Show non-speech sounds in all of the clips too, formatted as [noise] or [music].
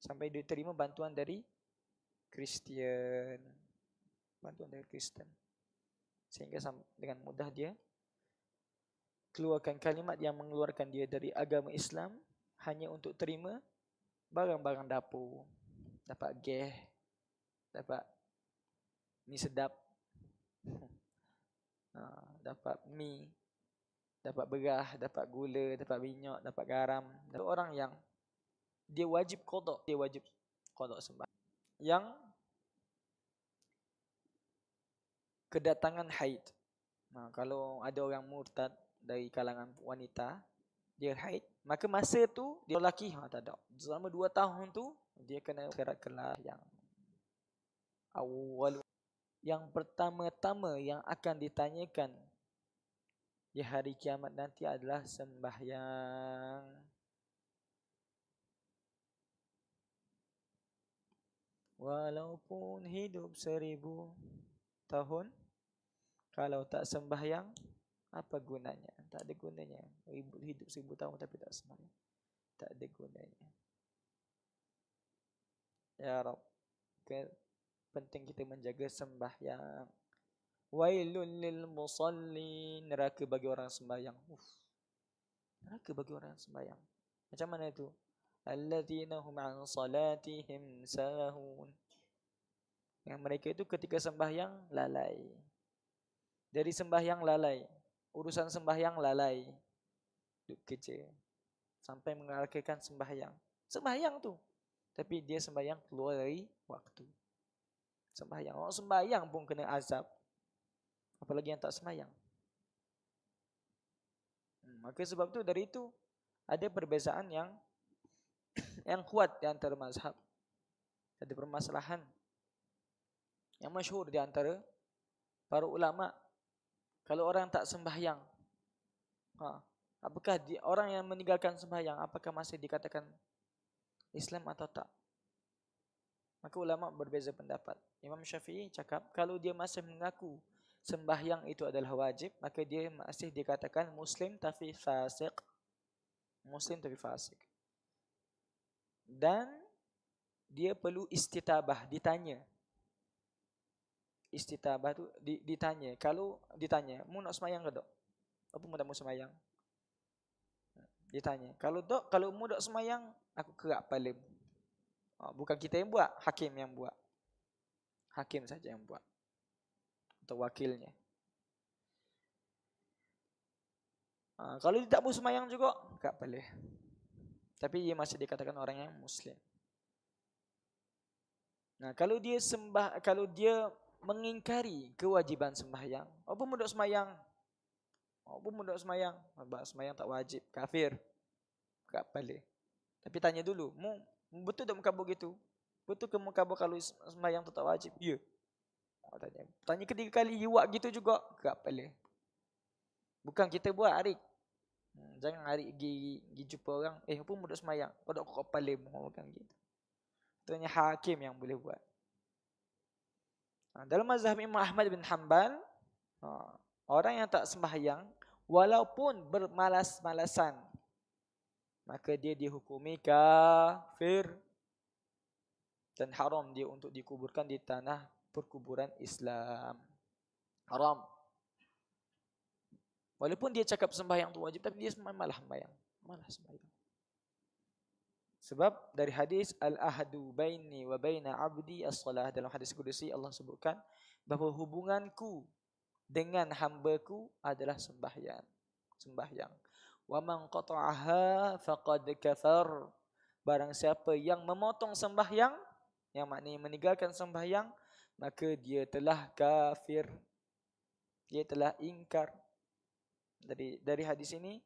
sampai dia terima bantuan dari Kristian. Bantuan dari Kristen. Sehingga dengan mudah dia keluarkan kalimat yang mengeluarkan dia dari agama Islam hanya untuk terima barang-barang dapur. Dapat geh, dapat mi sedap, [laughs] ha, dapat mi, dapat berah, dapat gula, dapat minyak, dapat garam. Dapat orang yang dia wajib kodok, dia wajib kodok sembah. Yang kedatangan haid. Nah, kalau ada orang murtad dari kalangan wanita, dia haid, maka masa tu dia lelaki ha tak ada. Selama dua tahun tu dia kena kerat kelas yang awal yang pertama-tama yang akan ditanyakan di hari kiamat nanti adalah sembahyang. Walaupun hidup seribu tahun kalau tak sembahyang apa gunanya? Tak ada gunanya. Hidup seribu tahun tapi tak sembahyang. Tak ada gunanya. Ya Rab. Penting kita menjaga sembahyang. Wailul lil musallin. Neraka bagi orang sembahyang. Uf. Neraka bagi orang sembahyang. Macam mana itu? Alladzina hum an salatihim sahun. Yang mereka itu ketika sembahyang lalai. Dari sembahyang lalai. Urusan sembahyang lalai. Duk kerja. Sampai mengalahkan sembahyang. Sembahyang tu. Tapi dia sembahyang keluar dari waktu. Sembahyang. Orang sembahyang pun kena azab. Apalagi yang tak sembahyang. Hmm, maka sebab tu dari itu ada perbezaan yang yang kuat di antara mazhab. Ada permasalahan yang masyhur di antara para ulama. Kalau orang tak sembahyang ha apakah di, orang yang meninggalkan sembahyang apakah masih dikatakan Islam atau tak? Maka ulama berbeza pendapat. Imam Syafi'i cakap kalau dia masih mengaku sembahyang itu adalah wajib maka dia masih dikatakan muslim tapi fasik. Muslim tapi fasik dan dia perlu istitabah ditanya. Istitabah tu ditanya. Kalau ditanya mu nak semayang ke tak apa mu tak mau semayang? Ditanya. Kalau dok kalau mu dok semayang aku kerak kepala ha, bukan kita yang buat hakim yang buat. Hakim saja yang buat. Atau wakilnya. Ha, kalau dia tak mau semayang juga kerak kepala tapi dia masih dikatakan orang yang muslim Nah, kalau dia sembah kalau dia mengingkari kewajiban sembahyang. Apa mudah sembahyang? Apa mudah sembahyang? Sebab sembahyang tak wajib, kafir. Tak boleh. Tapi tanya dulu, mu betul tak muka begitu? Betul ke muka kalau sembahyang tu tak wajib? Ya. Oh, tanya. Tanya ketiga kali, buat gitu juga? Tak boleh. Bukan kita buat, Arik. Hmm, jangan Arik pergi, pergi jumpa orang, eh apa mudah sembahyang? Kau tak kepala mu, gitu. Tanya hakim yang boleh buat. Ha, dalam mazhab Imam Ahmad bin Hanbal, ha, orang yang tak sembahyang, walaupun bermalas-malasan, maka dia dihukumi kafir dan haram dia untuk dikuburkan di tanah perkuburan Islam. Haram. Walaupun dia cakap sembahyang itu wajib, tapi dia malah sembahyang. Malah sembahyang. Sebab dari hadis al-ahdu baini wa baina abdi as-salah dalam hadis kudusi Allah sebutkan bahawa hubunganku dengan hamba-Ku adalah sembahyang. Sembahyang. Wa man qata'aha faqad kafar. Barang siapa yang memotong sembahyang, yang maknanya meninggalkan sembahyang, maka dia telah kafir. Dia telah ingkar. Dari dari hadis ini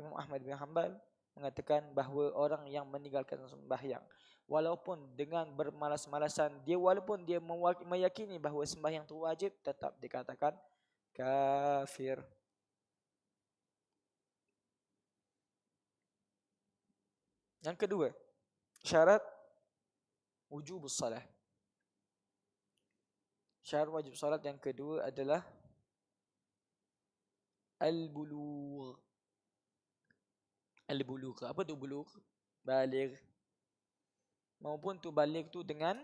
Imam Ahmad bin Hanbal mengatakan bahawa orang yang meninggalkan sembahyang walaupun dengan bermalas-malasan dia walaupun dia meyakini bahawa sembahyang itu wajib tetap dikatakan kafir. Yang kedua syarat wujub salat syarat wajib salat yang kedua adalah al-bulugh Al-bulugh. Apa tu bulugh? Baligh. maupun tu balik tu dengan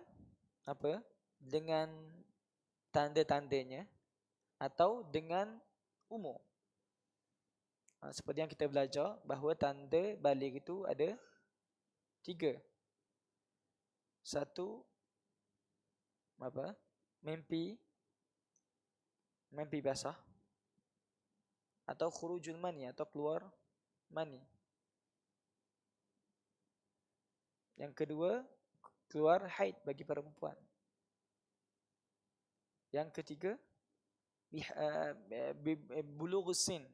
apa? Dengan tanda-tandanya atau dengan umur. Ha, seperti yang kita belajar bahawa tanda balik itu ada tiga. Satu apa? Mimpi mimpi basah atau khurujul mani atau keluar mani. Yang kedua, keluar haid bagi perempuan. Yang ketiga, eh, bulugh sin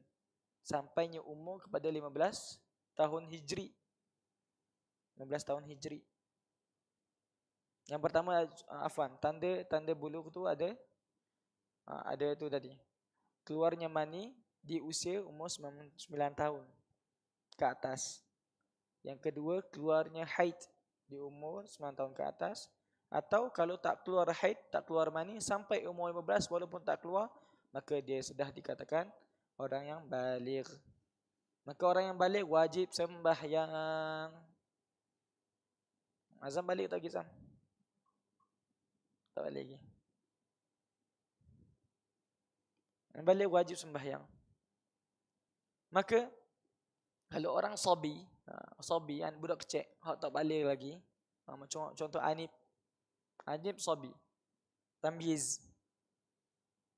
sampainya umur kepada 15 tahun hijri. 15 tahun hijri. Yang pertama afan, tanda tanda bulugh tu ada ha, ada tu tadi. Keluarnya mani di usia umur 9 tahun ke atas. Yang kedua, keluarnya haid di umur 9 tahun ke atas. Atau kalau tak keluar haid, tak keluar mani sampai umur 15 walaupun tak keluar, maka dia sudah dikatakan orang yang balik. Maka orang yang balik wajib sembahyang. Azam balik tak kisah? Tak balik lagi. Yang balik wajib sembahyang. Maka kalau orang sobi, ha, sobi kan budak kecil, hak tak balik lagi. Ha, macam contoh Anip. Anip sobi. Tamyiz.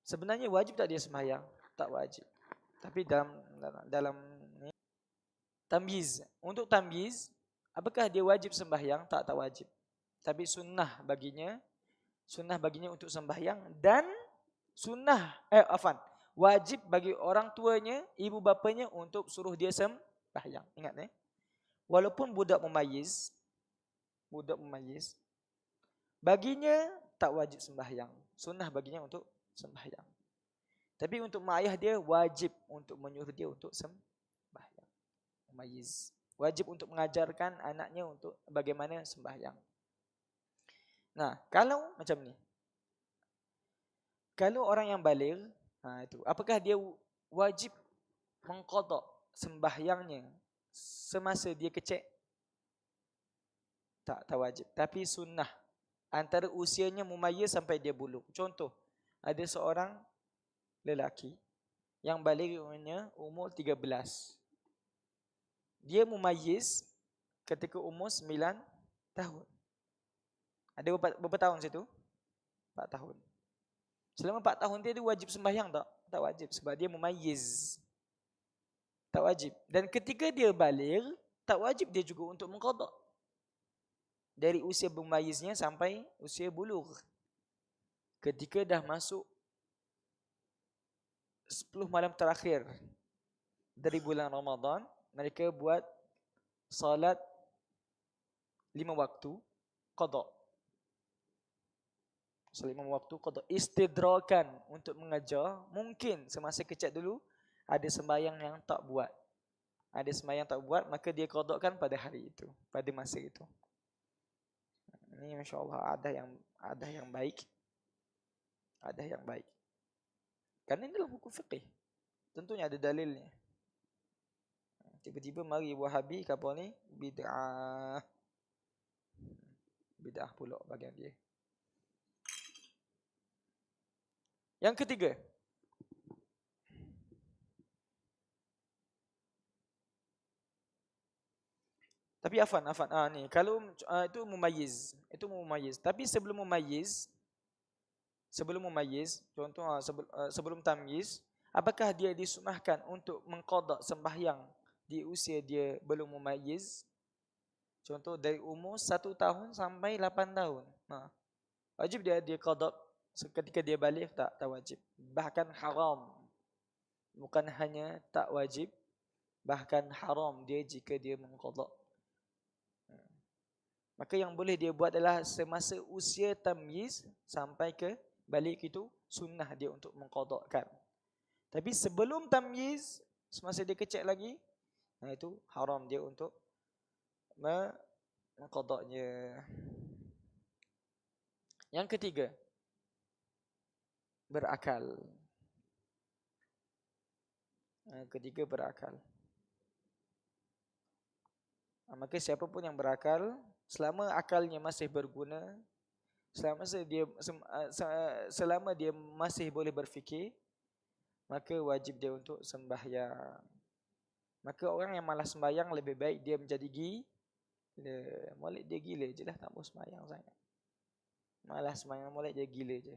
Sebenarnya wajib tak dia sembahyang? Tak wajib. Tapi dalam dalam ni tamyiz. Untuk tamyiz, apakah dia wajib sembahyang? Tak tak wajib. Tapi sunnah baginya sunnah baginya untuk sembahyang dan sunnah eh afan wajib bagi orang tuanya, ibu bapanya untuk suruh dia sembahyang. Ingat ni. Eh? Walaupun budak memayis, budak memayis, baginya tak wajib sembahyang. Sunnah baginya untuk sembahyang. Tapi untuk mak ayah dia wajib untuk menyuruh dia untuk sembahyang. Memayis. Wajib untuk mengajarkan anaknya untuk bagaimana sembahyang. Nah, kalau macam ni. Kalau orang yang balik Ha, itu. Apakah dia wajib mengkodok sembahyangnya semasa dia kecil? Tak, tak wajib. Tapi sunnah. Antara usianya mumaya sampai dia bulu. Contoh, ada seorang lelaki yang balik umur 13. Dia mumayyiz ketika umur 9 tahun. Ada berapa, berapa tahun situ? 4 tahun. Selama empat tahun dia, dia wajib sembahyang tak? Tak wajib sebab dia memayyiz. Tak wajib. Dan ketika dia balik, tak wajib dia juga untuk mengkodok. Dari usia memayiznya sampai usia buluh. Ketika dah masuk sepuluh malam terakhir dari bulan Ramadan, mereka buat salat lima waktu, kodok. Selima waktu qada istidrakan untuk mengajar mungkin semasa kecil dulu ada sembahyang yang tak buat. Ada sembahyang tak buat maka dia qadakan pada hari itu, pada masa itu. Ini masya-Allah ada yang ada yang baik. Ada yang baik. Karena ini dalam hukum fikih. Tentunya ada dalilnya. Tiba-tiba mari Wahabi kapal ni bid'ah. Bid'ah pula bagian dia. Yang ketiga. Tapi afan, afan. Ah ni, kalau uh, itu mumayyiz, itu mumayyiz. Tapi sebelum mumayyiz, sebelum mumayyiz, contoh sebelum, uh, sebelum tamyiz, apakah dia disunahkan untuk mengqada sembahyang di usia dia belum mumayyiz? Contoh dari umur satu tahun sampai lapan tahun. Nah, wajib dia dia qada ketika dia balik tak tak wajib. Bahkan haram. Bukan hanya tak wajib bahkan haram dia jika dia mengqada maka yang boleh dia buat adalah semasa usia tamyiz sampai ke balik itu sunnah dia untuk mengqadakan tapi sebelum tamyiz semasa dia kecil lagi nah itu haram dia untuk mengqadanya yang ketiga berakal. Ketiga berakal. Ha, maka siapa pun yang berakal, selama akalnya masih berguna, selama dia selama dia masih boleh berfikir, maka wajib dia untuk sembahyang. Maka orang yang malas sembahyang lebih baik dia menjadi gila. Molek dia gila je lah, tak mau sembahyang sangat. Malas sembahyang, molek dia gila je.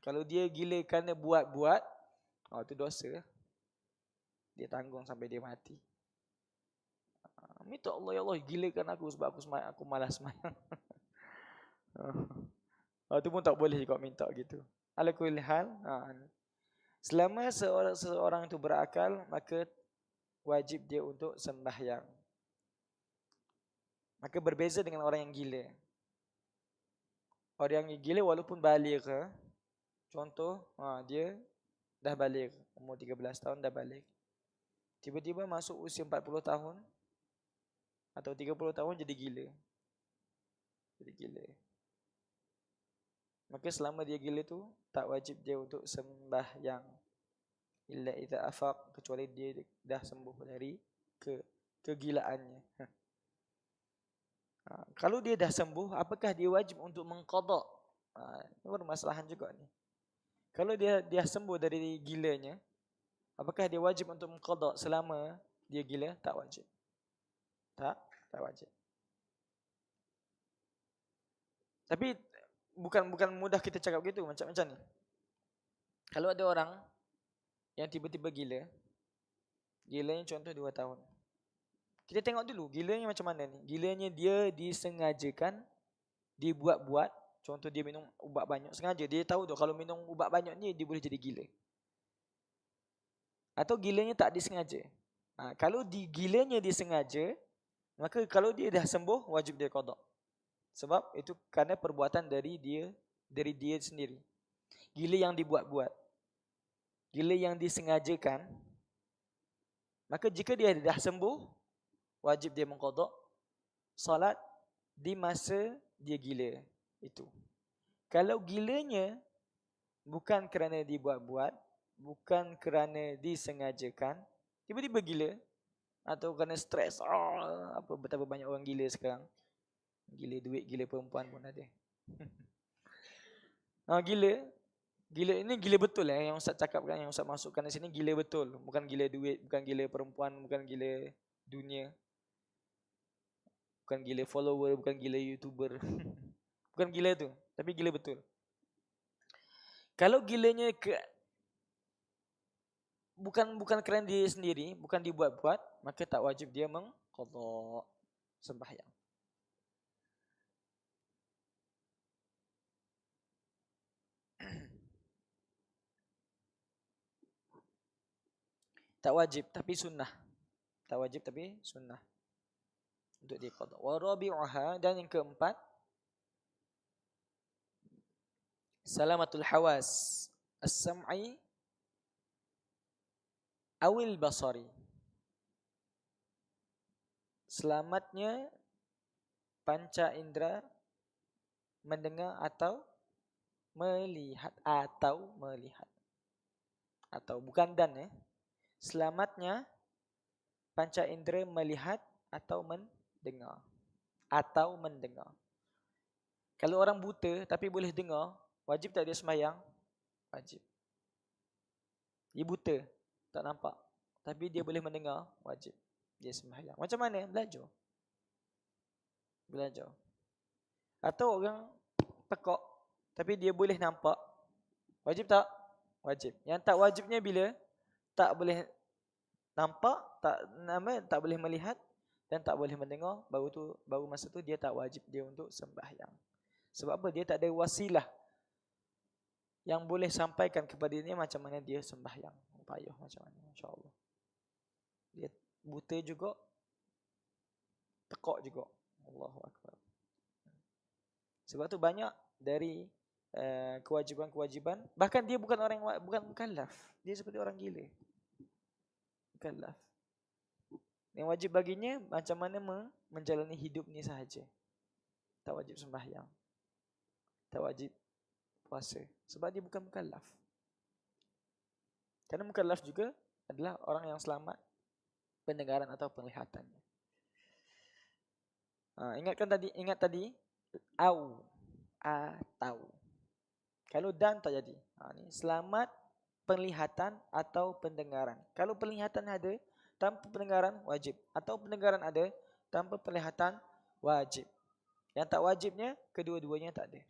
Kalau dia gila kerana buat-buat, oh, itu dosa. Dia tanggung sampai dia mati. Ah, minta Allah, ya Allah, gilakan aku sebab aku semayang, aku malas semayang. [laughs] oh, itu pun tak boleh juga minta gitu. Ala hal, ha, selama seorang, seorang itu berakal, maka wajib dia untuk sembahyang. Maka berbeza dengan orang yang gila. Orang yang gila walaupun balik contoh, ha, dia dah balik, umur 13 tahun dah balik. Tiba-tiba masuk usia 40 tahun atau 30 tahun jadi gila. Jadi gila. Maka selama dia gila tu tak wajib dia untuk sembahyang. Illa idza afaq kecuali dia dah sembuh dari ke kegilaannya. Ha. ha. Kalau dia dah sembuh, apakah dia wajib untuk mengqada? Ha, ini permasalahan juga ni. Kalau dia dia sembuh dari gilanya, apakah dia wajib untuk mengqada selama dia gila? Tak wajib. Tak, tak wajib. Tapi bukan bukan mudah kita cakap gitu macam macam ni. Kalau ada orang yang tiba-tiba gila. Gilanya contoh dua tahun. Kita tengok dulu gilanya macam mana ni. Gilanya dia disengajakan, dibuat-buat. Contoh dia minum ubat banyak. Sengaja dia tahu tu kalau minum ubat banyak ni dia boleh jadi gila. Atau gilanya tak disengaja. Ha, kalau di gilanya disengaja, maka kalau dia dah sembuh, wajib dia kodok. Sebab itu kerana perbuatan dari dia dari dia sendiri. Gila yang dibuat-buat gila yang disengajakan maka jika dia dah sembuh wajib dia mengqada solat di masa dia gila itu kalau gilanya bukan kerana dibuat-buat bukan kerana disengajakan tiba-tiba gila atau kerana stres oh, apa betapa banyak orang gila sekarang gila duit gila perempuan pun ada ha, [laughs] gila Gila ini gila betul eh yang Ustaz cakap kan yang Ustaz masukkan di sini gila betul. Bukan gila duit, bukan gila perempuan, bukan gila dunia. Bukan gila follower, bukan gila YouTuber. [laughs] bukan gila tu, tapi gila betul. Kalau gilanya ke bukan bukan keren dia sendiri, bukan dibuat-buat, maka tak wajib dia mengqadha sembahyang. Tak wajib tapi sunnah. Tak wajib tapi sunnah. Untuk diqadha. Wa rabi'uha dan yang keempat salamatul hawas as-sam'i awil basari. Selamatnya panca indera mendengar atau melihat atau melihat atau bukan dan eh selamatnya panca indera melihat atau mendengar atau mendengar. Kalau orang buta tapi boleh dengar, wajib tak dia sembahyang? Wajib. Dia buta, tak nampak. Tapi dia boleh mendengar, wajib. Dia sembahyang. Macam mana? Belajar. Belajar. Atau orang pekok tapi dia boleh nampak. Wajib tak? Wajib. Yang tak wajibnya bila? tak boleh nampak, tak nama tak boleh melihat dan tak boleh mendengar, baru tu baru masa tu dia tak wajib dia untuk sembahyang. Sebab apa? Dia tak ada wasilah yang boleh sampaikan kepada dia macam mana dia sembahyang. Payah macam mana, insya-Allah. Dia buta juga tekok juga. Allahu akbar. Sebab tu banyak dari uh, kewajiban-kewajiban bahkan dia bukan orang bukan mukallaf. Dia seperti orang gila mukallaf. Yang wajib baginya macam mana menjalani hidup ni sahaja. Tak wajib sembahyang. Tak wajib puasa. Sebab dia bukan mukallaf. Kerana mukallaf juga adalah orang yang selamat pendengaran atau penglihatannya. Ha, ingatkan tadi, ingat tadi au atau. Kalau dan tak jadi. Ha, ni selamat penglihatan atau pendengaran. Kalau penglihatan ada tanpa pendengaran wajib atau pendengaran ada tanpa penglihatan wajib. Yang tak wajibnya kedua-duanya tak ada.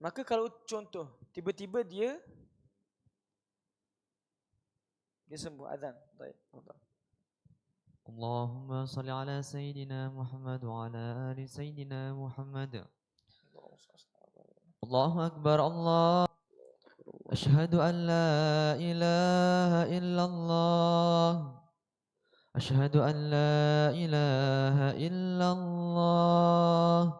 Maka kalau contoh tiba-tiba dia dia sembuh azan. Baik. اللهم صل على سيدنا محمد وعلى آل سيدنا محمد الله أكبر الله أشهد أن لا إله إلا الله أشهد أن لا إله إلا الله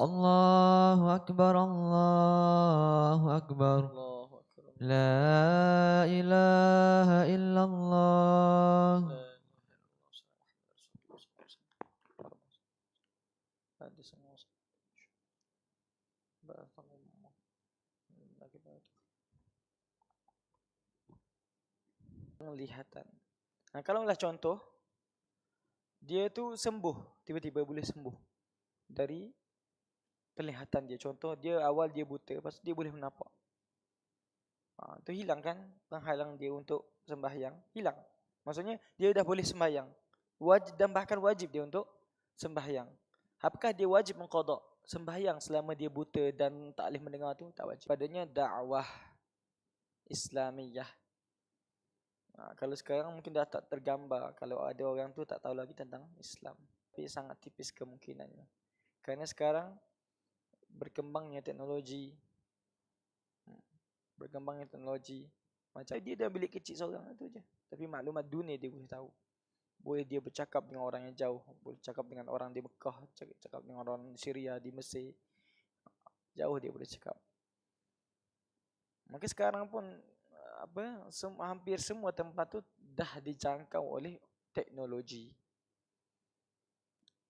الله أكبر الله أكبر لا إله إلا الله penglihatan. Nah, kalau lah contoh, dia tu sembuh, tiba-tiba boleh sembuh dari penglihatan dia. Contoh, dia awal dia buta, lepas dia boleh menampak. Ha, tu hilang kan penghalang dia untuk sembahyang. Hilang. Maksudnya dia dah boleh sembahyang. Wajib, dan bahkan wajib dia untuk sembahyang. Apakah dia wajib mengkodok sembahyang selama dia buta dan tak boleh mendengar tu? Tak wajib. Padanya dakwah Islamiyah. Ha, kalau sekarang mungkin dah tak tergambar kalau ada orang tu tak tahu lagi tentang Islam. Tapi sangat tipis kemungkinannya. Kerana sekarang berkembangnya teknologi, berkembangnya teknologi. Macam dia dah bilik kecil seorang itu je. Tapi maklumat dunia dia boleh tahu. Boleh dia bercakap dengan orang yang jauh. Boleh cakap dengan orang di Mekah. Cakap dengan orang Syria di Mesir. Jauh dia boleh cakap. Maka sekarang pun apa sem hampir semua tempat tu dah dijangkau oleh teknologi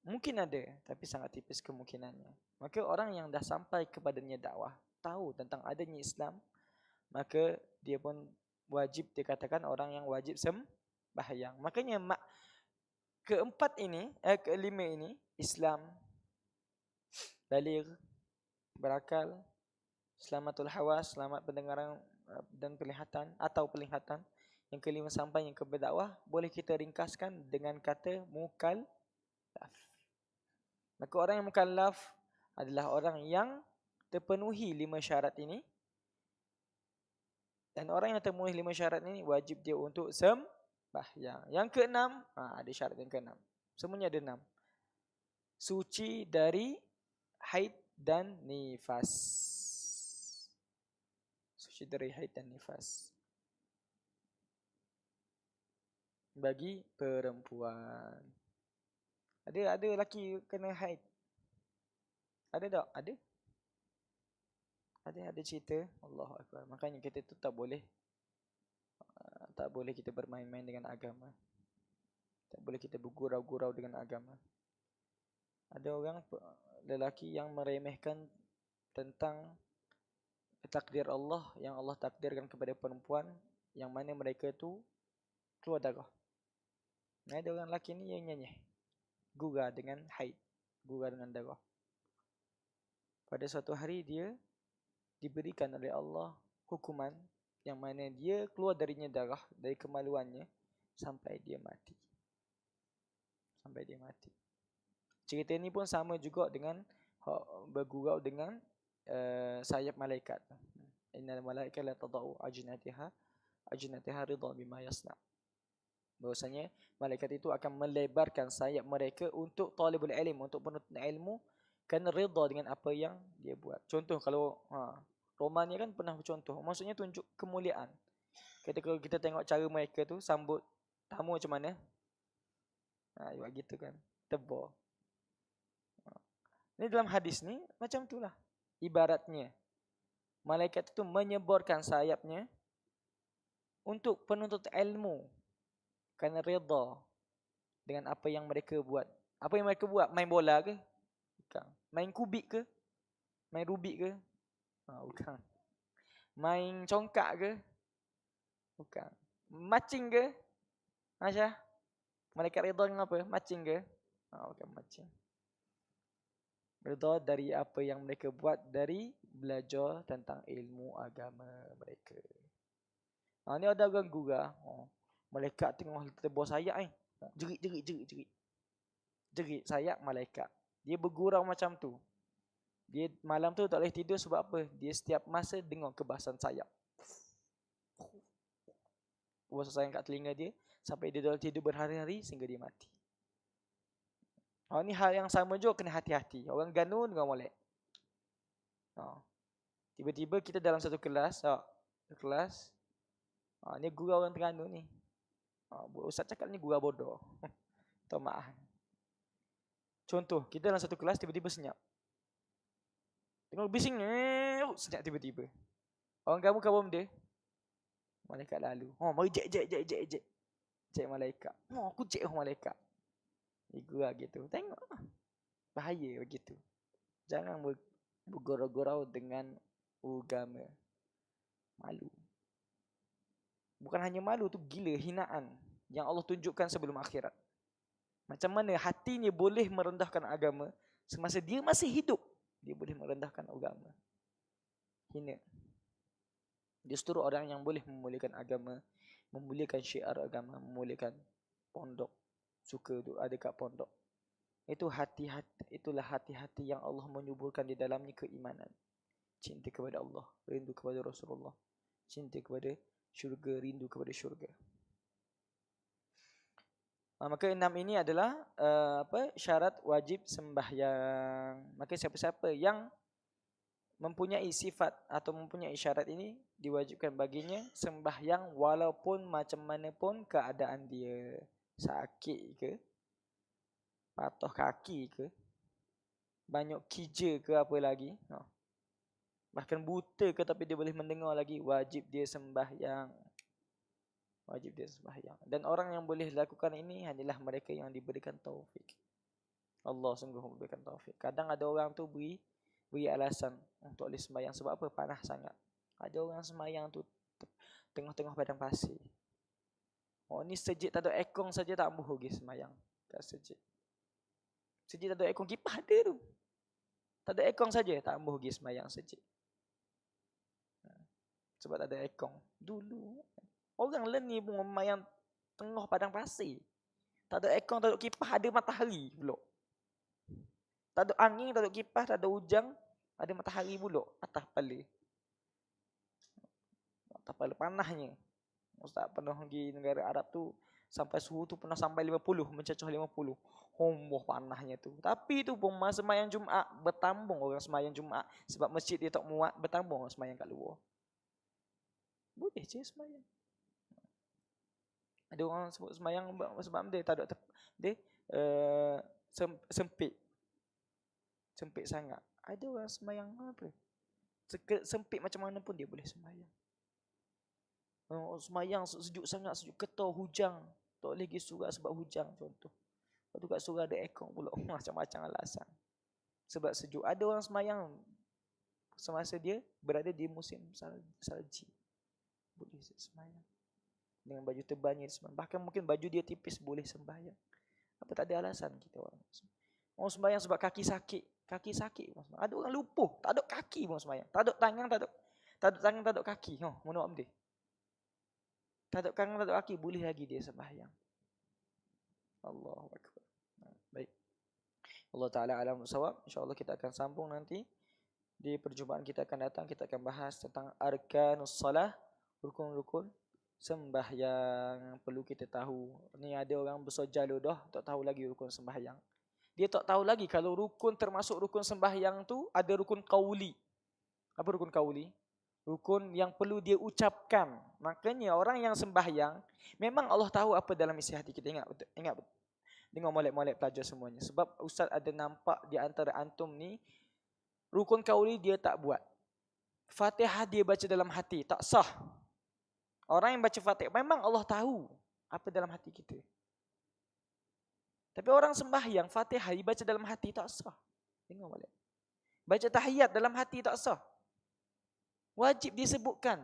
mungkin ada tapi sangat tipis kemungkinannya maka orang yang dah sampai kepadanya dakwah tahu tentang adanya Islam maka dia pun wajib dikatakan orang yang wajib sembahyang. Makanya mak keempat ini, eh kelima ini Islam baligh berakal selamatul hawas selamat pendengaran eh, dan penglihatan atau penglihatan yang kelima sampai yang keberdakwah boleh kita ringkaskan dengan kata mukallaf. Maka orang yang mukallaf adalah orang yang terpenuhi lima syarat ini dan orang yang temui lima syarat ini wajib dia untuk sembahyang. Yang keenam, ha, ada syarat yang keenam. Semuanya ada enam. Suci dari haid dan nifas. Suci dari haid dan nifas. Bagi perempuan. Ada ada lelaki kena haid. Ada tak? Ada? Ada ada cerita Allah Akbar. Makanya kita tu tak boleh uh, tak boleh kita bermain-main dengan agama. Tak boleh kita bergurau-gurau dengan agama. Ada orang lelaki yang meremehkan tentang takdir Allah yang Allah takdirkan kepada perempuan yang mana mereka tu keluar darah. Ada orang lelaki ni yang nyanyi. Gugar dengan haid. Gugar dengan darah. Pada suatu hari dia diberikan oleh Allah hukuman yang mana dia keluar darinya darah dari kemaluannya sampai dia mati. Sampai dia mati. Cerita ini pun sama juga dengan bergurau dengan uh, sayap malaikat. Innal malaikat la tadau ajnatiha ajnatiha ridha bima yasna. Bahwasanya malaikat itu akan melebarkan sayap mereka untuk talibul ilm, untuk penuntut ilmu kena reda dengan apa yang dia buat. Contoh kalau ha, Roman ni kan pernah bercontoh. Maksudnya tunjuk kemuliaan. Kata kalau kita tengok cara mereka tu sambut tamu macam mana? Ha, buat gitu kan. Tebal. Ha. Ini dalam hadis ni macam itulah. Ibaratnya malaikat itu menyebarkan sayapnya untuk penuntut ilmu kerana redha dengan apa yang mereka buat. Apa yang mereka buat? Main bola ke? Bukan. Main kubik ke? Main rubik ke? Ha, bukan. Main congkak ke? Bukan. Macing ke? Masya? Malaikat redha dengan apa? Macing ke? Ha, bukan macing. Redha dari apa yang mereka buat dari belajar tentang ilmu agama mereka. Ha, ni ada orang gurau. Oh, malaikat tengah terbang sayap ni. Oh, jerit, jerit, jerit, jerit. Jerit sayap malaikat. Dia bergurau macam tu. Dia malam tu tak boleh tidur sebab apa? Dia setiap masa dengar kebasan sayap. Kuasa sayang kat telinga dia sampai dia dalam tidur berhari-hari sehingga dia mati. Oh, ni hal yang sama juga kena hati-hati. Orang ganu dengan molek. Oh. Tiba-tiba kita dalam satu kelas, oh, kelas. Oh, ni guru orang Terengganu ni. Oh, Ustaz cakap ni guru bodoh. [laughs] Tak maaf. Contoh, kita dalam satu kelas tiba-tiba senyap. Tengok bising, eh, senyap tiba-tiba. Orang kamu kamu dia, malaikat lalu. Oh, mari jek jek jek jek jek. Jek malaikat. Oh, aku jek oh malaikat. Igu lah gitu. Tengok. Bahaya begitu. Jangan bergurau-gurau dengan agama. Malu. Bukan hanya malu tu gila hinaan yang Allah tunjukkan sebelum akhirat. Macam mana hatinya boleh merendahkan agama semasa dia masih hidup. Dia boleh merendahkan agama. Hina. Justru orang yang boleh memuliakan agama, memuliakan syiar agama, memuliakan pondok, suka tu ada kat pondok. Itu hati-hati, itulah hati-hati yang Allah menyuburkan di dalamnya keimanan. Cinta kepada Allah, rindu kepada Rasulullah, cinta kepada syurga, rindu kepada syurga. Ha, maka enam ini adalah uh, apa syarat wajib sembahyang. Maka siapa-siapa yang mempunyai sifat atau mempunyai syarat ini diwajibkan baginya sembahyang walaupun macam mana pun keadaan dia sakit ke patah kaki ke banyak kija ke apa lagi no. Bahkan buta ke tapi dia boleh mendengar lagi wajib dia sembahyang. Wajib dia sembahyang. Dan orang yang boleh lakukan ini hanyalah mereka yang diberikan taufik. Allah sungguh memberikan taufik. Kadang ada orang tu beri beri alasan untuk boleh sembahyang. Sebab apa? Panas sangat. Ada orang sembahyang tu tengah-tengah padang pasir. Oh ni sejik tak ada ekong saja tak ambuh pergi sembahyang. Kat sejik. Sejik tak ada ekong kipas ada tu. Tak ada ekong saja tak ambuh pergi sembahyang sejik. Sebab tak ada ekong dulu orang lain ni pun sembahyang tengah padang pasir tak ada ekong tak ada kipas ada matahari pula tak ada angin, tak ada kipas, tak ada hujan. Ada matahari pula atas kepala. Atas kepala panahnya. Ustaz pernah pergi negara Arab tu. Sampai suhu tu pernah sampai 50. Mencecah 50. Homoh panahnya tu. Tapi tu pun masa semayang Jumaat. Bertambung orang semayang Jumaat. Sebab masjid dia tak muat. Bertambung orang semayang kat luar. Boleh je semayang. Ada orang sebut semayang sebab dia tak ada dia uh, sempit sempit sangat. Ada orang sembahyang apa? Sempit macam mana pun dia boleh sembahyang. Oh, sembahyang sejuk sangat, sejuk ketau, hujan. Tak boleh pergi surah sebab hujan contoh. Lepas tu kat surah ada aircon pula. [laughs] Macam-macam alasan. Sebab sejuk. Ada orang sembahyang semasa dia berada di musim salji. Boleh sembahyang. Dengan baju tebalnya sembahyang. Bahkan mungkin baju dia tipis boleh sembahyang. Apa tak ada alasan kita orang. Orang sembahyang sebab kaki sakit. Kaki sakit pun sembahyang. Ada orang lupuh, tak ada kaki pun sembahyang. Tak ada tangan, tak ada tak ada tangan, tak ada kaki. Oh, mana dia? Tak ada tangan, tak ada kaki, boleh lagi dia sembahyang. Allahu akbar. Baik. Allah Taala alam sawab. Insya-Allah kita akan sambung nanti di perjumpaan kita akan datang kita akan bahas tentang arkanus salah, rukun-rukun sembahyang perlu kita tahu. Ni ada orang jalur dah tak tahu lagi rukun sembahyang. Dia tak tahu lagi kalau rukun termasuk rukun sembahyang tu ada rukun kauli. Apa rukun kauli? Rukun yang perlu dia ucapkan. Makanya orang yang sembahyang, memang Allah tahu apa dalam isi hati kita. Ingat betul. Ingat betul. Dengar molek-molek pelajar semuanya. Sebab Ustaz ada nampak di antara antum ni, rukun kauli dia tak buat. Fatihah dia baca dalam hati, tak sah. Orang yang baca Fatihah, memang Allah tahu apa dalam hati kita. Tapi orang sembahyang Fatihah dibaca dalam hati tak sah. Dengar balik. Baca tahiyat dalam hati tak sah. Wajib disebutkan.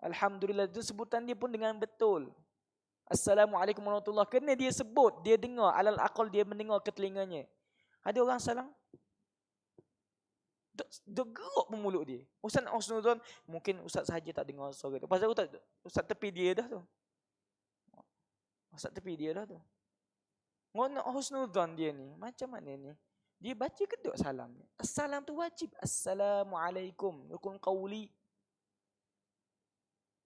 Alhamdulillah itu sebutan dia pun dengan betul. Assalamualaikum warahmatullahi Kena dia sebut, dia dengar. Alal akal dia mendengar ke telinganya. Ada orang salam. Geruk pun mulut dia. Ustaz nak husnudon, mungkin Ustaz sahaja tak dengar suara tu. Pasal Ustaz, Ustaz tepi dia dah tu. Ustaz tepi dia dah tu. Ngono husnudon dia ni. Macam mana ni? Dia baca ke tak salam ni? Assalam tu wajib. Assalamualaikum. Rukun qawli.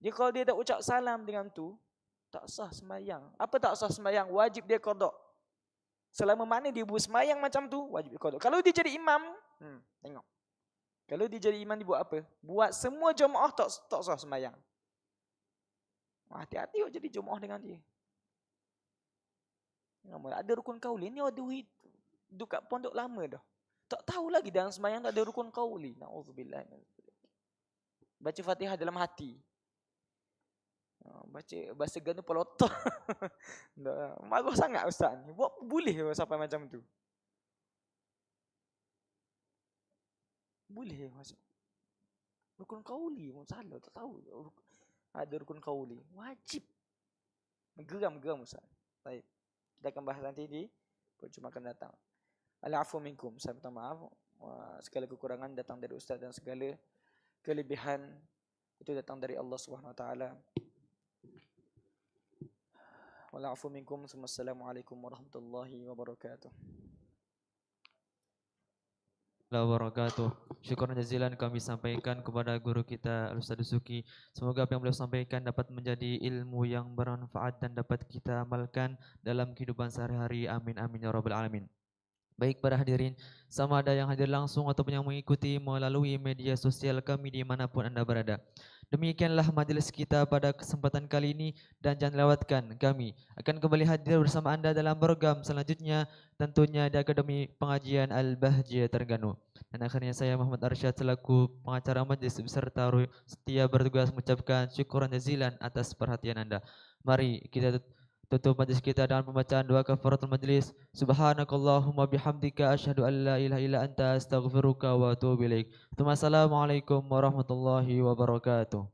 Dia kalau dia tak ucap salam dengan tu, tak sah semayang. Apa tak sah semayang? Wajib dia kodok. Selama mana dia buat semayang macam tu, wajib dia kodok. Kalau dia jadi imam, hmm, tengok. Kalau dia jadi imam, dia buat apa? Buat semua jemaah tak, tak sah semayang. Hati-hati jadi jemaah dengan dia. Ada rukun kauli. Ni ada duduk kat pondok lama dah. Tak tahu lagi dalam semayang tak ada rukun kauli. Na'udzubillah. Baca fatihah dalam hati. Ha, baca bahasa ganda pelotor. [laughs] Marah sangat ustaz ni. Buat boleh sampai macam tu. Boleh masuk. Rukun kauli pun salah. Tak tahu. Ada rukun kauli. Wajib. Geram-geram ustaz. Baik. Kita akan bahas nanti di percuma akan datang. Al-afu minkum. Saya minta maaf. Segala kekurangan datang dari Ustaz dan segala kelebihan itu datang dari Allah Subhanahu Wa Taala. Wal-afu minkum. Assalamualaikum warahmatullahi wabarakatuh. Wabarakatuh. Syukur jazilan kami sampaikan kepada guru kita Ustaz Suki. Semoga apa yang beliau sampaikan dapat menjadi ilmu yang bermanfaat dan dapat kita amalkan dalam kehidupan sehari-hari. Amin amin ya rabbal alamin. Baik para hadirin, sama ada yang hadir langsung ataupun yang mengikuti melalui media sosial kami di manapun anda berada. Demikianlah majlis kita pada kesempatan kali ini dan jangan lewatkan kami akan kembali hadir bersama anda dalam program selanjutnya tentunya di Akademi Pengajian Al-Bahjiyah Terengganu. Dan akhirnya saya Muhammad Arsyad selaku pengacara majlis beserta setia bertugas mengucapkan syukuran jazilan atas perhatian anda. Mari kita tutup majlis kita dengan pembacaan doa kafaratul majlis. Subhanakallahumma bihamdika asyhadu an la ilaha illa anta astaghfiruka wa atubu ilaik. Assalamualaikum warahmatullahi wabarakatuh